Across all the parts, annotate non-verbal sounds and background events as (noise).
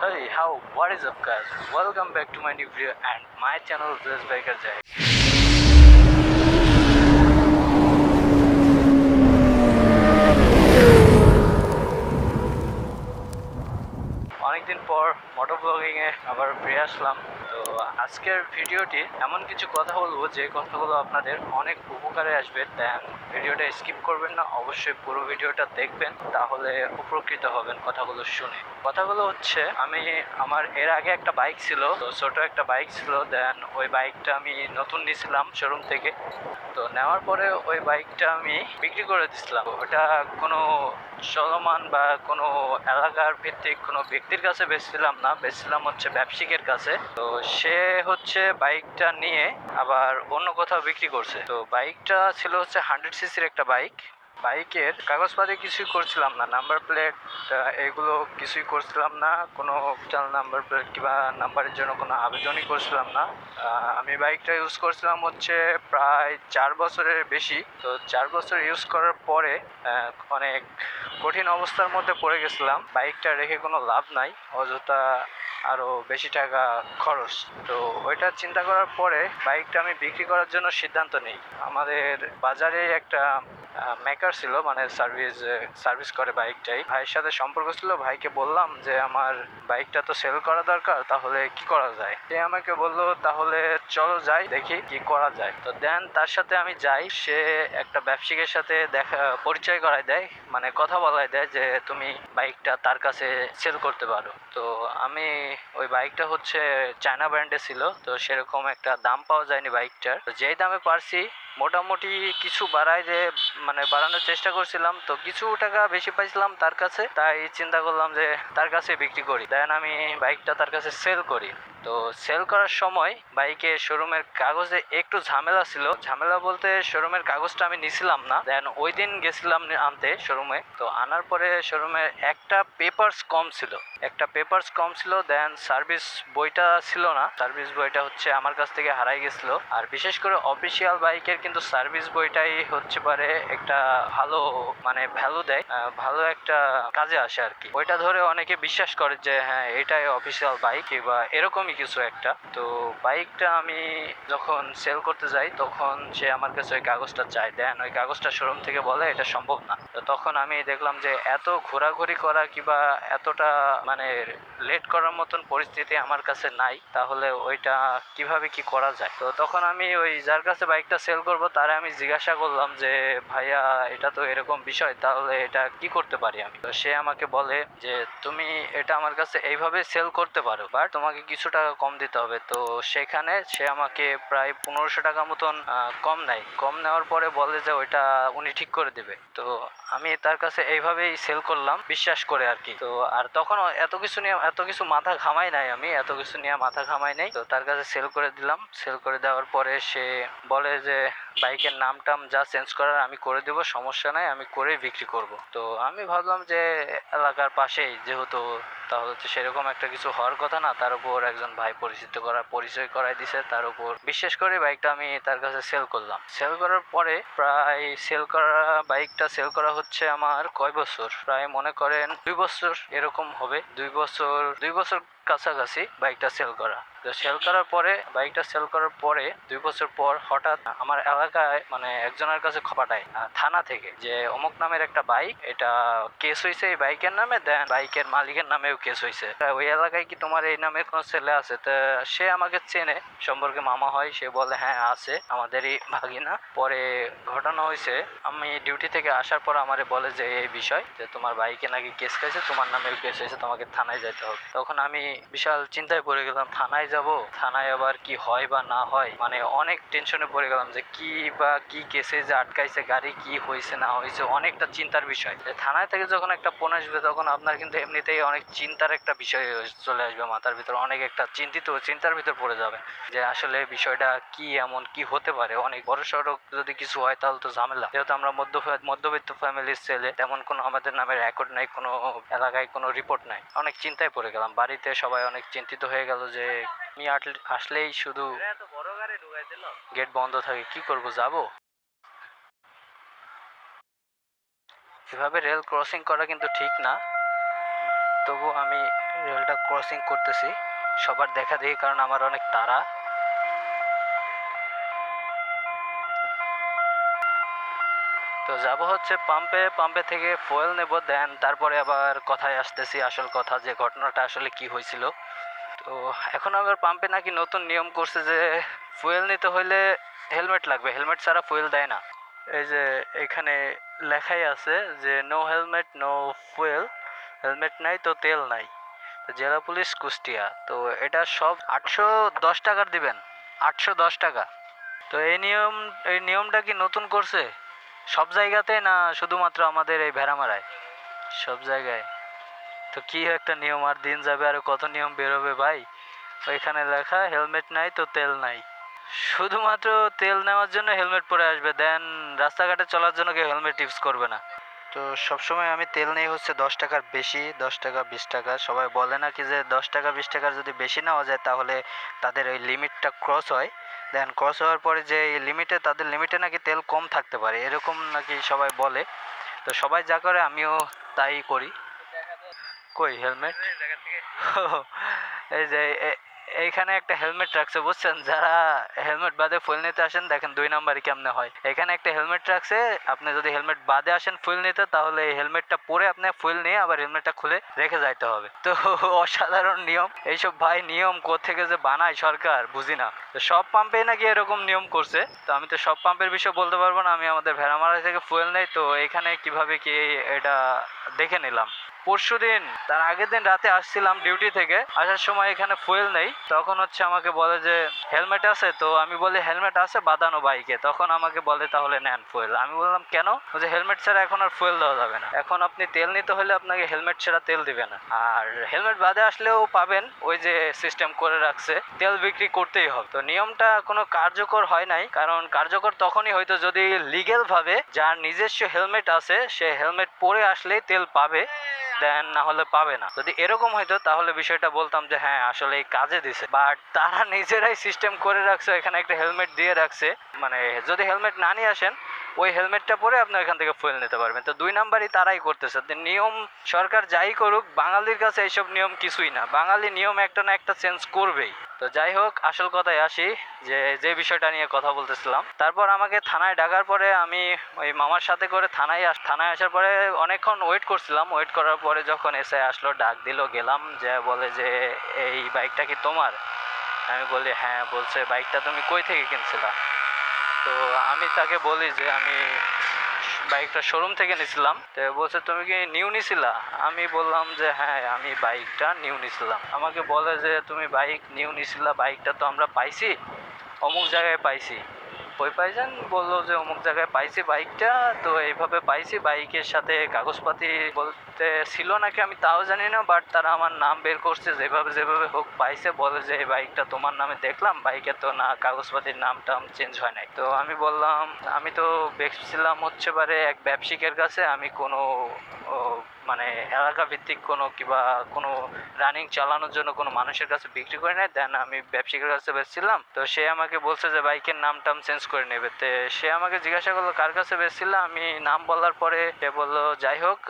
Hey, how? What is up, guys? Welcome back to my new video and my channel, Blaze Biker Jai. অনেকদিন পর motor ব্লগিংয়ে আবার ফিরে আসলাম তো আজকের ভিডিওটি এমন কিছু কথা বলব যে কথাগুলো আপনাদের অনেক উপকারে আসবে। দেন ভিডিওটা স্কিপ করবেন না, অবশ্যই পুরো ভিডিওটা দেখবেন, তাহলে উপকৃত হবেন কথাগুলো শুনে। কথাগুলো হচ্ছে, আমি আমার এর আগে একটা বাইক ছিল, তো ছোট একটা বাইক ছিল দেন ওই বাইকটা আমি নতুন নিয়েছিলাম শোরুম থেকে। তো নেওয়ার পরে ওই বাইকটা আমি বিক্রি করে দিছিলাম। ওটা কোনো চলমান বা কোনো এলাকার ভিত্তিক কোনো ব্যক্তির কাছে বেচছিলাম না, বেচছিলাম হচ্ছে ব্যবসায়িকের কাছে। তো সে হচ্ছে বাইকটা নিয়ে আবার অন্য কোথাও বিক্রি করছে। তো বাইকটা ছিল হচ্ছে হান্ড্রেড সিসির একটা বাইক। বাইকের কাগজপাতি কিছুই করছিলাম না নাম্বার প্লেট এগুলো কিছুই করছিলাম না, কোনো চাল নাম্বার প্লেট কিংবা নাম্বারের জন্য কোনো আবেদনই করছিলাম না। আমি বাইকটা ইউজ করছিলাম হচ্ছে প্রায় চার বছরের বেশি। তো চার বছর ইউজ করার পরে অনেক কঠিন অবস্থার মধ্যে পড়ে গেছিলাম। বাইকটা রেখে কোনো লাভ নাই, অযথা আরও বেশি টাকা খরচ। তো ওইটা চিন্তা করার পরে বাইকটা আমি বিক্রি করার জন্য সিদ্ধান্ত নিই। আমাদের বাজারে একটা মেকার ছিল মানে সার্ভিস সার্ভিস করে বাইকটাই ভাইয়ের সাথে সম্পর্ক ছিল, ভাইকে বললাম যে, আমার বাইকটা তো সেল করা দরকার, তাহলে কি করা যায়? সে আমাকে বলল, তাহলে চলো যাই, দেখি কি করা যায়। তো দেন তার সাথে আমি যাই, সে একটা ব্যবসায়িকের সাথে দেখা, পরিচয় করায় দেয় মানে কথা বলাই দেয় যে, তুমি বাইকটা তার কাছে সেল করতে পারো। তো আমি, ওই বাইকটা হচ্ছে চায়না ব্র্যান্ডে ছিল, তো সেরকম একটা দাম পাওয়া যায়নি বাইকটার তো যেই দামে পারছি মোটামুটি কিছু বাড়ায় যে মানে বাড়ানোর চেষ্টা করছিলাম। তো কিছু টাকা বেশি পাইছিলাম তার কাছে। তাই চিন্তা করলাম যে তার কাছে বিক্রি করি। দেন আমি বাইকটা তার কাছে সেল করি। তো সেল করার সময় বাইকে শোরুমের কাগজে একটু ঝামেলা ছিল। ঝামেলা বলতে শোরুমের কাগজটা আমি নিছিলাম না। দেন ওই দিন গেছিলাম আনতে শোরুমে তো আনার পরে শোরুমের একটা পেপারস কম ছিল। একটা পেপারস কম ছিল দেন সার্ভিস বইটা ছিল না। সার্ভিস বইটা হচ্ছে আমার কাছ থেকে হারাই গেছিল। আর বিশেষ করে অফিসিয়াল বাইকের কিন্তু সার্ভিস বইটাই হচ্ছে পারে একটা ভালো মানে ভ্যালু দেয় ভালো একটা কাজে আসে আর কি। ওইটা ধরে অনেকে বিশ্বাস করে যে হ্যাঁ এটাই অফিসিয়াল বাইক বা এরকমই কিছু একটা। তো বাইকটা আমি যখন সেল করতে যাই, তখন সে আমার কাছে ওই কাগজটা চাই দেন ওই কাগজটা শোরুম থেকে বলে, এটা সম্ভব না। তো তখন আমি দেখলাম যে এত ঘোরাঘুরি করা কিংবা এতটা মানে লেট করার মতন পরিস্থিতি আমার কাছে নাই। তাহলে ওইটা কীভাবে কি করা যায়? তো তখন আমি ওই যার কাছে বাইকটা সেল করব, তারে আমি জিজ্ঞাসা করলাম যে, ভাইয়া, এটা তো এরকম বিষয়, তাহলে এটা কি করতে পারি আমি? তো সে আমাকে বলে যে, তুমি এটা আমার কাছে এইভাবে সেল করতে পারো বাট তোমাকে কিছু টাকা কম দিতে হবে। তো সেখানে সে আমাকে প্রায় পনেরোশো টাকা মতন কম নেয়। কম নেওয়ার পরে বলে যে ওইটা উনি ঠিক করে দিবে। তো আমি তার কাছে এইভাবেই সেল করলাম, বিশ্বাস করে আর কি। তো আর তখন এত কিছু নিয়ে, এত কিছু মাথা ঘামাই নাই আমি, এত কিছু নিয়ে মাথা ঘামাই নাই। তো তার কাছে সেল করে দিলাম। সেল করে দেওয়ার পরে সে বলে যে, বাইকের নাম টাম যা চেঞ্জ করার আমি করে দেবো, সমস্যা নাই, আমি করে বিক্রি করব। তো আমি ভাবলাম যে, এলাকার পাশেই যেহেতু তাহলে তো সেরকম একটা কিছু হওয়ার কথা না। তার উপর একজন ভাই পরিচিত করা পরিচয় করাই দিছে, তার উপর। বিশ্বাস করে বাইকটা আমি তার কাছে সেল করলাম। সেল করার পরে প্রায় সেল করা বাইকটা সেল করা হচ্ছে আমার কয় বছর? প্রায় মনে করেন দুই বছর এরকম হবে। দুই বছর দুই বছর কাছাকাছি বাইকটা সেল করা। তো সেল করার পরে বাইকটা সেল করার পরে দুই বছর পর হঠাৎ আমার এলাকায় মানে একজনের কাছে খপাটায় থানা থেকে যে অমুক নামের একটা বাইক এটা কেস হয়েছে এই বাইকের নামে দেন বাইকের মালিকের নামেও কেস হয়েছে ওই এলাকায় কি তোমার এই নামের কোনো ছেলে আছে? তা সে আমাকে চেনে, সম্পর্কে মামা হয়, সে বলে হ্যাঁ আছে, আমাদেরই ভাগিনা। পরে ঘটনা হয়েছে আমি ডিউটি থেকে আসার পর আমারে বলে যে, এই বিষয়, যে তোমার বাইকে নাকি কেস খাইছে তোমার নামেও কেস হয়েছে তোমাকে থানায় যেতে হবে। তখন আমি বিশাল চিন্তায় পড়ে গেলাম, থানায় যাব, থানায় আবার কি হয় বা না হয় মানে অনেক টেনশনে পড়ে গেলাম যে কি বা কি কেসে যে আটকাইছে, গাড়ি কি হয়েছে না হয়েছে অনেকটা চিন্তার বিষয়। থানায় থেকে যখন একটা ফোন আসবে, তখন আপনার কিন্তু এমনিতেই অনেক চিন্তার একটা বিষয় চলে আসবে মাথার ভিতর, অনেক একটা চিন্তিত চিন্তার ভিতর পড়ে যাবে। যে আসলে বিষয়টা কি, এমন কি হতে পারে, অনেক বড় সড়ক যদি কিছু হয়, তাহলে তো ঝামেলা। যেহেতু আমরা মধ্য মধ্যবিত্ত ফ্যামিলির ছেলে, তেমন কোনো আমাদের নামে রেকর্ড নাই, কোনো এলাকায় কোনো রিপোর্ট নাই। অনেক চিন্তায় পড়ে গেলাম। বাড়িতে সবাই অনেক চিন্তিত হয়ে গেল যে আমি আসলেই শুধু গেট বন্ধ থাকে। কি করব, যাব? এভাবে রেল ক্রসিং করা কিন্তু ঠিক না। তবু আমি রেলটা ক্রসিং করতেছি। সবার দেখা দেখি, কারণ আমার অনেক তাড়া। তো যাব হচ্ছে পাম্পে পাম্পে থেকে ফুয়েল নেব দেন তারপরে আবার কথায় আসতেছি আসল কথা, যে ঘটনাটা আসলে কি হয়েছিল। তো এখন আবার পাম্পে নাকি নতুন নিয়ম করছে যে ফুয়েল নিতে হইলে হেলমেট লাগবে। হেলমেট ছাড়া ফুয়েল দেয় না। এই যে এখানে লেখাই আছে যে no helmet no fuel helmet নাই তো তেল নাই। জেলা পুলিশ কুষ্টিয়া। তো এটা সব আটশো দশ টাকার দিবেন। আটশো দশ টাকা। তো এই নিয়ম, এই নিয়মটা কি নতুন করছে? সব জায়গাতে না শুধুমাত্র আমাদের এই ভেড়ামারায়? সব জায়গায়। তো কি একটা নিয়ম? আর দিন যাবে আর কত নিয়ম বেরোবে ভাই? ওইখানে লেখা, হেলমেট নাই তো তেল নাই। শুধুমাত্র তেল নেওয়ার জন্য হেলমেট পরে আসবে। দেন রাস্তাঘাটে চলার জন্য কেউ হেলমেট ইউজ করবে না। তো সবসময় আমি তেল নেই হচ্ছে দশ টাকার বেশি, দশ টাকা, বিশ টাকা। সবাই বলে নাকি যে দশ টাকা, বিশ টাকার যদি বেশি নেওয়া যায় তাহলে তাদের ওই লিমিটটা ক্রস হয়। দেন ক্রস হওয়ার পরে যে এই লিমিটে, তাদের লিমিটে নাকি তেল কম থাকতে পারে। এরকম নাকি সবাই বলে। তো সবাই যা করে আমিও তাই করি। কই হেলমেট? এই (laughs) যে এইখানে একটা হেলমেট রাখছে বুঝছেন? যারা হেলমেট বাদে ফুল নিতে আসেন দেখেন দুই নাম্বারই কেমনে হয়। এখানে একটা হেলমেট রাখছে আপনি যদি হেলমেট বাদে আসেন ফুল নিতে তাহলে এই হেলমেটটা পরে আপনি ফুল নিয়ে আবার হেলমেটটা খুলে রেখে যাইতে হবে। তো (laughs) অসাধারণ নিয়ম। এইসব ভাই নিয়ম থেকে যে বানায় সরকার বুঝি না। তো সব পাম্পে নাকি এরকম নিয়ম করছে। তো আমি তো সব পাম্পের বিষয়ে বলতে পারব না আমি আমাদের ভেড়ামারা থেকে ফুয়েল নেই তো এখানে কীভাবে কি এটা দেখে নিলাম। পরশুদিন তার আগের দিন রাতে আসছিলাম ডিউটি থেকে। আসার সময় এখানে ফুয়েল নেই। তখন হচ্ছে আমাকে বলে যে হেলমেট আছে? তো আমি বলি হেলমেট আছে, বাঁধানো বাইকে তখন আমাকে বলে, তাহলে নেন ফুয়েল আমি বললাম, কেন? যে হেলমেট ছাড়া এখন আর ফুয়েল দেওয়া যাবে না। এখন আপনি তেল নিতে হলে আপনাকে হেলমেট ছাড়া তেল দিবে না। আর হেলমেট বাদে আসলেও পাবেন ওই যে সিস্টেম করে রাখছে, তেল বিক্রি করতেই হবে। তো নিয়মটা কোনো কার্যকর হয় নাই, কারণ কার্যকর তখনই হয়তো যদি লিগেল ভাবে যার নিজস্ব হেলমেট আছে, সে হেলমেট পরে আসলেই তেল পাবে। দেন না হলে পাবে না। যদি এরকম হয়তো তাহলে বিষয়টা বলতাম যে হ্যাঁ আসলে এই কাজে দিছে। বাট তারা নিজেরাই সিস্টেম করে রাখছে, এখানে একটা হেলমেট দিয়ে রাখছে। মানে যদি হেলমেট না নিয়ে আসেন ওই হেলমেটটা পরে আপনি এখান থেকে ফুয়েল নিতে পারবেন। তো দুই নাম্বারই তারাই করতেছে। নিয়ম সরকার যাই করুক, বাঙালির কাছে এইসব নিয়ম কিছুই না। বাঙালি নিয়ম একটা না একটা চেঞ্জ করবেই। তো যাই হোক, আসল কথায় আসি যে যে বিষয়টা নিয়ে কথা বলতেছিলাম। তারপর আমাকে থানায় ডাকার পরে আমি ওই মামার সাথে করে থানায় আস, থানায় আসার পরে অনেকক্ষণ ওয়েট করছিলাম। ওয়েট করার পরে যখন এসে আসলো, ডাক দিল, গেলাম যে, বলে যে, এই বাইকটা কি তোমার? আমি বলি হ্যাঁ বলছে বাইকটা তুমি কই থেকে কিনছিলা? তো আমি তাকে বলি যে আমি বাইকটা শোরুম থেকে নিছিলাম। তো বলছে, তুমি কি নিউ নিছিলা? আমি বললাম যে হ্যাঁ আমি বাইকটা নিউ নিছিলাম। আমাকে বলে যে, তুমি বাইক নিউ নিছিলা, বাইকটা তো আমরা পাইছি, অমুক জায়গায় পাইছি। কই পাইছেন বলল যে অমুক জায়গায় পাইছি বাইকটা, তো এইভাবে পাইছি, বাইকের সাথে কাগজপাতি বলতে ছিল নাকি আমি তাও জানি না বাট তারা আমার নাম বের করছে, যেভাবে যেভাবে হোক পাইছে, বলে যে এই বাইকটা তোমার নামে দেখলাম, বাইকে তো না কাগজপাতির নাম টাম চেঞ্জ হয় নাই। তো আমি বললাম, আমি তো বেচছিলাম হচ্ছে পারে এক ব্যবসায়িকের কাছে, আমি কোনো মানে এলাকা ভিত্তিক কোনো কিবা কোনো রানিং চালানোর জন্য কোনো মানুষের কাছে বিক্রি করে নেয়? দেন আমি ব্যবসায়ীর কাছে বেচছিলাম। তো সে আমাকে বলছে যে বাইকের নাম টাম চেঞ্জ করে নেবে। তো সে আমাকে জিজ্ঞাসা করল, কার কাছে বেচছিলাম আমি নাম বলার পরে সে বলল, যাই হোক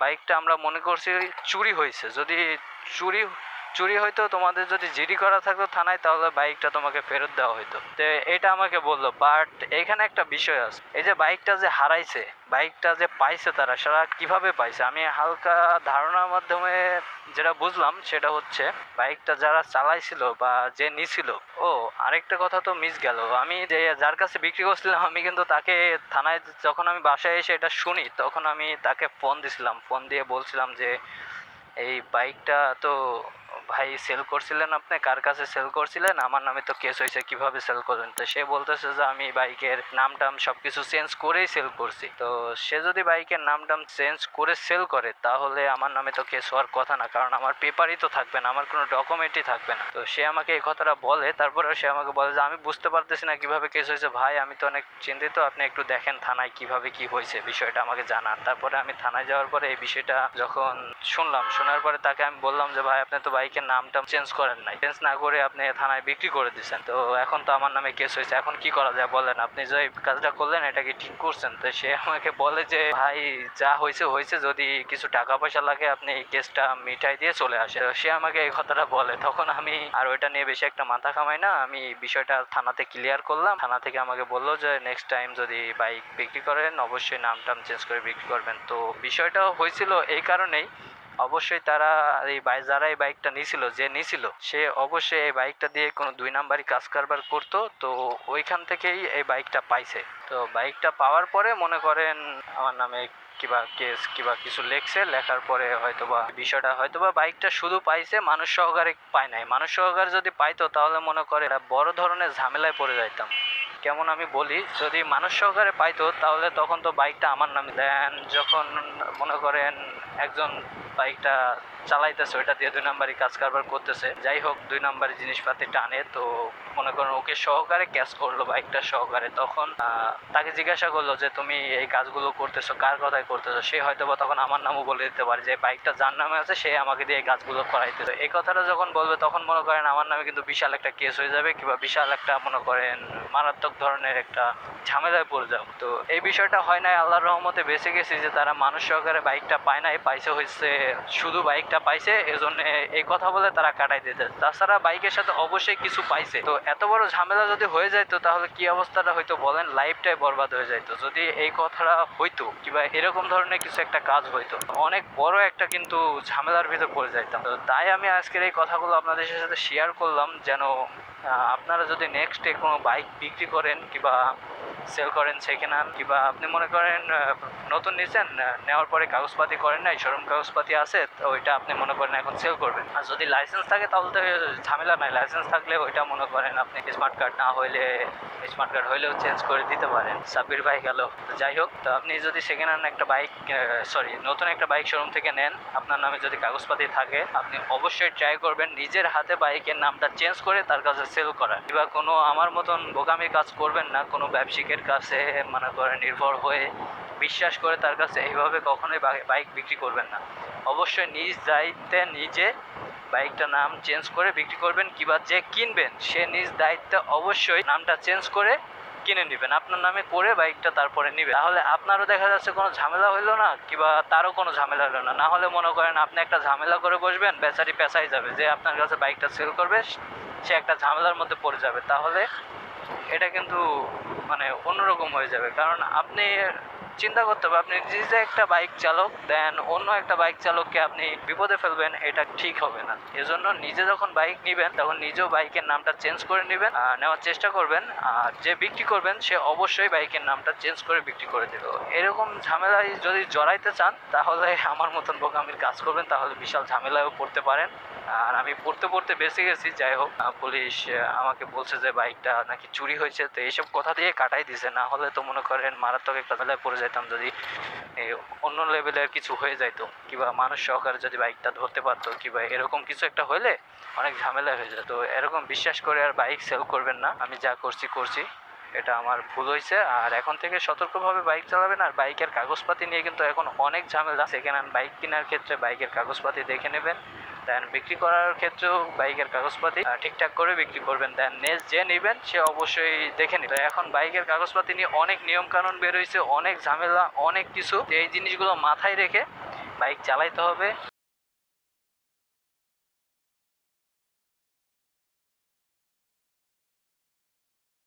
বাইকটা আমরা মনে করছি চুরি হয়েছে। যদি চুরি চুরি হয়তো তোমাদের যদি জিডি করা থাকতো থানায়, তাহলে বাইকটা তোমাকে ফেরত দেওয়া হতো তো এটা আমাকে বলল বাট এখানে একটা বিষয় আছে। এই যে বাইকটা যে হারাইছে, বাইকটা যে পাইছে তারা সেটা কীভাবে পাইছে? আমি হালকা ধারণার মাধ্যমে যেটা বুঝলাম, সেটা হচ্ছে বাইকটা যারা চালাইছিল বা যে নিছিল, ও, আরেকটা কথা তো মিস গেল। আমি যে যার কাছে বিক্রি করছিলাম, আমি কিন্তু তাকে থানায় যখন আমি বাসায় এসে এটা শুনি, তখন আমি তাকে ফোন দিছিলাম। ফোন দিয়ে বলছিলাম যে, এই বাইকটা তো ভাই সেল করছিলেন আপনি? কার কাছে সেল করছিলেন? আমার নামে তো কেস হয়েছে, কীভাবে সেল করবেন? তো সে বলতেছে যে, আমি বাইকের নাম টাম সব কিছু চেঞ্জ করেই সেল করছি। তো সে যদি বাইকের নাম টাম চেঞ্জ করে সেল করে, তাহলে আমার নামে তো কেস হওয়ার কথা না, কারণ আমার পেপারই তো থাকবে না, আমার কোনো ডকুমেন্টই থাকবে না। তো সে আমাকে এই কথাটা বলে তারপরে সে আমাকে বলে যে, আমি বুঝতে পারতেছি না কীভাবে কেস হয়েছে। ভাই, আমি তো অনেক চিন্তিত, আপনি একটু দেখেন থানায় কীভাবে কি হয়েছে, বিষয়টা আমাকে জানান। তারপরে আমি থানায় যাওয়ার পরে এই বিষয়টা যখন শুনলাম, শোনার পরে তাকে আমি বললাম যে, ভাই, আপনি তো বাইকের বাইকের নামটা চেঞ্জ করেন নাই। চেঞ্জ না করে আপনি থানায় বিক্রি করে দিচ্ছেন তো এখন তো আমার নামে কেস হয়েছে। এখন কি করা যায় বলেন? আপনি যে কাজটা করলেন, এটা কি ঠিক করছেন? তো সে আমাকে বলে যে, ভাই, যা হয়েছে হয়েছে। যদি কিছু টাকা পয়সা লাগে, আপনি এই কেসটা মিটাই দিয়ে চলে আসে তো সে আমাকে এই কথাটা বলে। তখন আমি আর ওইটা নিয়ে বেশি একটা মাথা কামাই না। আমি বিষয়টা থানাতে ক্লিয়ার করলাম। থানা থেকে আমাকে বলল যে নেক্সট টাইম যদি বাইক বিক্রি করেন, অবশ্যই নাম টাম চেঞ্জ করে বিক্রি করবেন। তো বিষয়টা হয়েছিল এই কারণেই। অবশ্যই তারা এই বাইক যারা এই বাইকটা নিছিল, যে নিছিল, সে অবশ্যই এই বাইকটা দিয়ে কোনো দুই নাম্বারই কাজ কারবার করতো, তো ওইখান থেকেই এই বাইকটা পাইছে। তো বাইকটা পাওয়ার পরে মনে করেন, আমার নামে কিবা কেস, কিবা কিছু লেখছে, লেখার পরে হয়তোবা বিষয়টা, হয়তোবা বাইকটা শুধু পাইছে, মানুষ সহকারে পায় নাই। মানুষ সহকারে যদি পাইতো, তাহলে মনে করে বড় ধরনের ঝামেলায় পড়ে যাইতাম। কেমন আমি বলি, যদি মানুষ সহকারে পাইতো, তাহলে তখন তো বাইকটা আমার নামে দেন। যখন মনে করেন একজন বাইকটা চালাইতেছে, ওইটা দিয়ে দুই নাম্বারই কাজ কারবার করতেছে। যাই হোক, দুই নাম্বারই জিনিসপাতি টানে, তো মনে করেন ওকে সহকারে ক্যাচ করল বাইকটা সহকারে। তখন তাকে জিজ্ঞাসা করল যে, তুমি এই কাজগুলো করতেছো, কার কথায় করতেছো? সে হয়তো বা তখন আমার নামও বলে দিতে পারে যে, বাইকটা যার নামে আছে, সে আমাকে দিয়ে এই কাজগুলো করাইতেছে এই কথাটা যখন বলবে, তখন মনে করেন আমার নামে কিন্তু বিশাল একটা কেস হয়ে যাবে, কিংবা বিশাল একটা, মনে করেন, মারাত্মক ধরনের একটা ঝামেলায় পড়ে যাও তো এই বিষয়টা হয় নাই আল্লাহর রহমতে বেঁচে গেছি যে, তারা মানুষ সহকারে বাইকটা পায় নাই, পাইছে হচ্ছে শুধু বাইকটা পাইছে, এজন্য এই কথা বলে তারা কাটাই দিতে তাছাড়া বাইকের সাথে অবশ্যই কিছু পাইছে। তো এত বড় ঝামেলা যদি হয়ে যাইতো তাহলে কি অবস্থাটা হয়তো বলেন লাইফটাই বরবাদ হয়ে যাইতো যদি এই কথাটা হইতো, কিংবা এরকম ধরনের কিছু একটা কাজ হইতো, অনেক বড় একটা কিন্তু ঝামেলার ভিতর পড়ে যাইতাম। তো তাই আমি আজকের এই কথাগুলো আপনাদের সাথে শেয়ার করলাম, যেন আপনারা যদি নেক্সটে কোনো বাইক বিক্রি করেন কিংবা সেল করেন সেকেন্ড হ্যান্ড কিংবা আপনি মনে করেন নতুন নিয়েছেন নেওয়ার পরে কাগজপাতি করেন নাই শোরুম কাগজপাতি আছে, তো ওইটা আপনি মনে করেন এখন সেল করবেন। আর যদি লাইসেন্স থাকে তাহলে তো ঝামেলা নাই লাইসেন্স থাকলে ওইটা মনে করেন আপনি স্মার্ট কার্ড না হইলে স্মার্ট কার্ড হইলেও চেঞ্জ করে দিতে পারেন। সাব্বির ভাই গেল। যাই হোক, তো আপনি যদি সেকেন্ড হ্যান্ড একটা বাইক সরি নতুন একটা বাইক শোরুম থেকে নেন, আপনার নামে যদি কাগজপাতি থাকে, আপনি অবশ্যই ট্রাই করবেন, নিজের হাতে বাইকের নামটা চেঞ্জ করে তার কাছে সেল করা কিংবা কোনো আমার মতন বোকামি কাজ করবেন না, কোনো ব্যবসায়িকের কাছে মনে করে নির্ভর হয়ে বিশ্বাস করে তার কাছে এইভাবে কখনোই বাইক বিক্রি করবেন না। অবশ্যই নিজ দায়িত্বে নিজে বাইকটা নাম চেঞ্জ করে বিক্রি করবেন, কিংবা যে কিনবেন, সে নিজ দায়িত্বে অবশ্যই নামটা চেঞ্জ করে কিনে নেবেন। আপনার নামে করে বাইকটা তারপরে নিবে তাহলে আপনারও দেখা যাচ্ছে কোনো ঝামেলা হইল না, কিংবা তারও কোনো ঝামেলা হলো না। হলে মনে করেন আপনি একটা ঝামেলা করে বসবেন, বেচারি পেঁচাই যাবে। যে আপনার কাছে বাইকটা সেল করবে, সে একটা ঝামেলার মধ্যে পড়ে যাবে। তাহলে এটা কিন্তু মানে অন্যরকম হয়ে যাবে। কারণ আপনি চিন্তা করতে হবে, আপনি নিজে একটা বাইক চালক দেন অন্য একটা বাইক চালককে আপনি বিপদে ফেলবেন, এটা ঠিক হবে না। এজন্য নিজে যখন বাইক নেবেন, তখন নিজেও বাইকের নামটা চেঞ্জ করে নেবেন নেওয়ার চেষ্টা করবেন, আর যে বিক্রি করবেন, সে অবশ্যই বাইকের নামটা চেঞ্জ করে বিক্রি করে দেবে। এরকম ঝামেলায় যদি জড়াইতে চান, তাহলে আমার মতন বোকামির কাজ করবেন, তাহলে বিশাল ঝামেলায়ও পড়তে পারেন। আর আমি পড়তে পড়তে বেঁচে গেছি, যাই হোক পুলিশ আমাকে বলছে যে বাইকটা নাকি চুরি হয়েছে, তো এইসব কথা দিয়ে কাটাই দিছে, না হলে তো মনে করেন মারাত্মক একটা ঝামেলায় পড়ে যেতাম যদি অন্য লেভেলের কিছু হয়ে যাইতো। কিংবা মানুষ সহকারে যদি বাইকটা ধরতে পারতো, কিংবা এরকম কিছু একটা হলে অনেক ঝামেলা হয়ে যেত। এরকম বিশ্বাস করে আর বাইক সেল করবেন না। আমি যা করছি করছি। এটা আমার ভুল হয়েছে আর এখন থেকে সতর্কভাবে বাইক চালাবেন। আর বাইকের কাগজপাতি নিয়ে কিন্তু এখন অনেক ঝামেলা। সেকেন্ড হ্যান্ড বাইক কেনার ক্ষেত্রে বাইকের কাগজপাতি দেখে নেবেন। দেন বিক্রি করার ক্ষেত্রেও বাইকের কাগজপাতি ঠিকঠাক করে বিক্রি করবেন। দেন নেক্সট যে নেবেন, সে অবশ্যই দেখে নেবেন এখন বাইকের কাগজপাতি নিয়ে অনেক নিয়ম কানুন বের হয়েছে অনেক ঝামেলা, অনেক কিছু। এই জিনিসগুলো মাথায় রেখে বাইক চালাইতে হবে।